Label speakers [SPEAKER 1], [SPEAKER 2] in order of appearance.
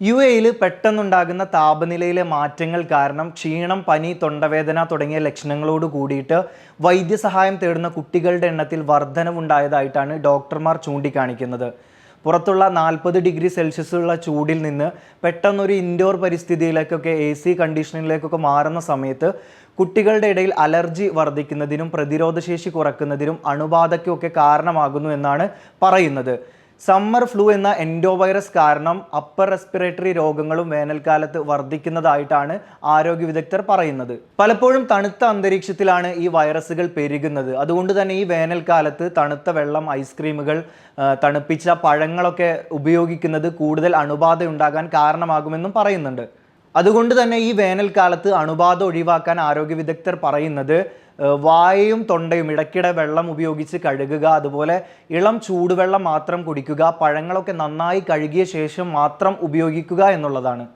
[SPEAKER 1] U എയിൽ പെട്ടെന്നുണ്ടാകുന്ന താപനിലയിലെ മാറ്റങ്ങൾ കാരണം ക്ഷീണം പനി തൊണ്ടവേദന തുടങ്ങിയ ലക്ഷണങ്ങളോട് കൂടിയിട്ട് വൈദ്യസഹായം തേടുന്ന കുട്ടികളുടെ എണ്ണത്തിൽ വർധനവുണ്ടായതായിട്ടാണ് ഡോക്ടർമാർ ചൂണ്ടിക്കാണിക്കുന്നത്. പുറത്തുള്ള നാൽപ്പത് ഡിഗ്രി സെൽഷ്യസ് ഉള്ള ചൂടിൽ നിന്ന് പെട്ടെന്നൊരു ഇൻഡോർ പരിസ്ഥിതിയിലേക്കൊക്കെ എ സി കണ്ടീഷനിലേക്കൊക്കെ മാറുന്ന സമയത്ത് കുട്ടികളുടെ ഇടയിൽ അലർജി വർദ്ധിക്കുന്നതിനും പ്രതിരോധശേഷി കുറക്കുന്നതിനും അണുബാധയ്ക്കും ഒക്കെ കാരണമാകുന്നു എന്നാണ് പറയുന്നത്. സമ്മർ ഫ്ലൂ എന്ന എൻഡോവൈറസ് കാരണം അപ്പർ റെസ്പിറേറ്ററി രോഗങ്ങളും വേനൽക്കാലത്ത് വർദ്ധിക്കുന്നതായിട്ടാണ് ആരോഗ്യ വിദഗ്ധർ പറയുന്നത്. പലപ്പോഴും തണുത്ത അന്തരീക്ഷത്തിലാണ് ഈ വൈറസുകൾ പെരുകുന്നത്. അതുകൊണ്ട് തന്നെ ഈ വേനൽക്കാലത്ത് തണുത്ത വെള്ളം ഐസ്ക്രീമുകൾ തണുപ്പിച്ച പഴങ്ങളൊക്കെ ഉപയോഗിക്കുന്നത് കൂടുതൽ അണുബാധ ഉണ്ടാകാൻ കാരണമാകുമെന്നും പറയുന്നുണ്ട്. അതുകൊണ്ട് തന്നെ ഈ വേനൽക്കാലത്ത് അണുബാധ ഒഴിവാക്കാൻ ആരോഗ്യ വിദഗ്ധർ പറയുന്നത് വായയും തൊണ്ടയും ഇടയ്ക്കിടെ വെള്ളം ഉപയോഗിച്ച് കഴുകുക അതുപോലെ ഇളം ചൂടുവെള്ളം മാത്രം കുടിക്കുക പഴങ്ങളൊക്കെ നന്നായി കഴുകിയ ശേഷം മാത്രം ഉപയോഗിക്കുക എന്നുള്ളതാണ്.